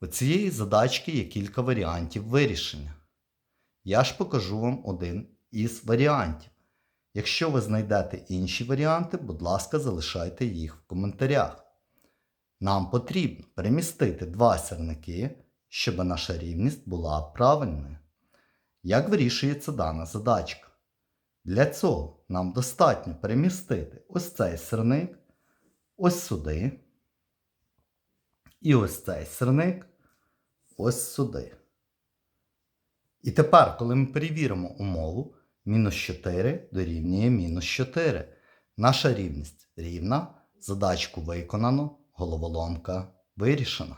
У цієї задачки є кілька варіантів вирішення. Я ж покажу вам один із варіантів. Якщо ви знайдете інші варіанти, будь ласка, залишайте їх в коментарях. Нам потрібно перемістити два сірники, щоб наша рівність була правильною. Як вирішується дана задачка? Для цього нам достатньо перемістити ось цей сирник ось сюди. І ось цей сирник ось сюди. І тепер, коли ми перевіримо умову, мінус 4 дорівнює мінус 4. Наша рівність рівна, задачку виконано, головоломка вирішена.